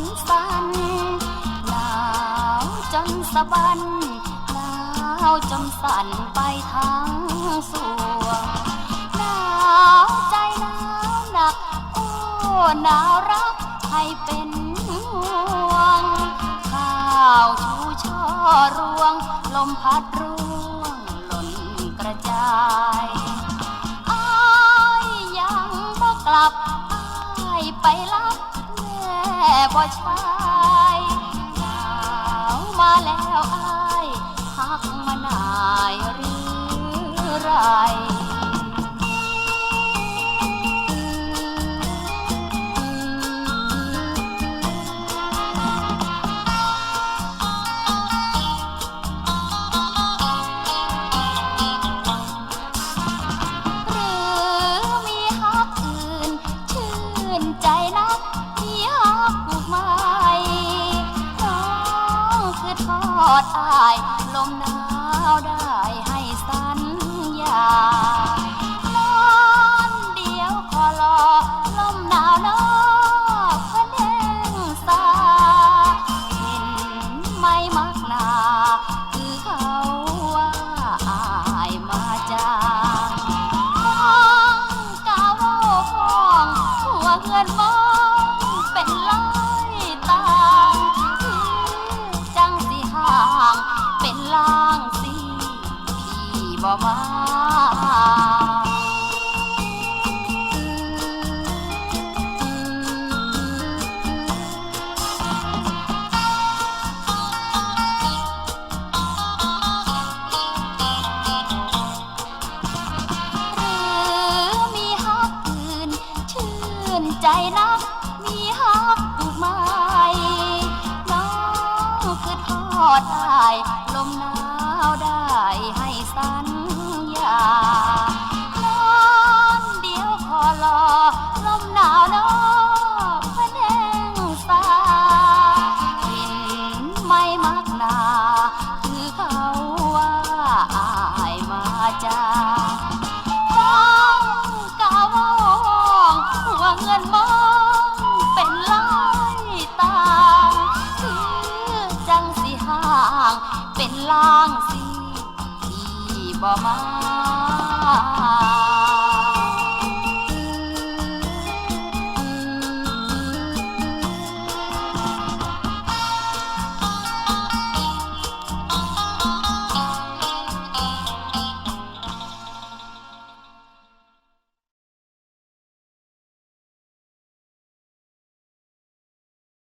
นสั่นหนาวจนสะบันหนาวจนสั่นไปทั้งสวงหนาวใจหนาวหนัก โอ้หนาวรักให้เป็นห่วง ข้าวชูช่อรวง ลมพัดร่วงหล่นกระจายอ้ายยังบ่กลับอ้ายไปรับแม่บ่ชายหนาวมาแล้วอายพักมานายหรือไร อดอาย ลมหนาวได้ให้สัญญานอนเดียวขอรอลมหนาวนอกพะเนงสาเห็นไม่มักหนา คือเขาว่าอายมาจากห้องกาวห้องหัวเงินมอง พี่บ่มาใจนักมีฮักผูกไม้น้องคือทอดได้ลมหนา Bahama.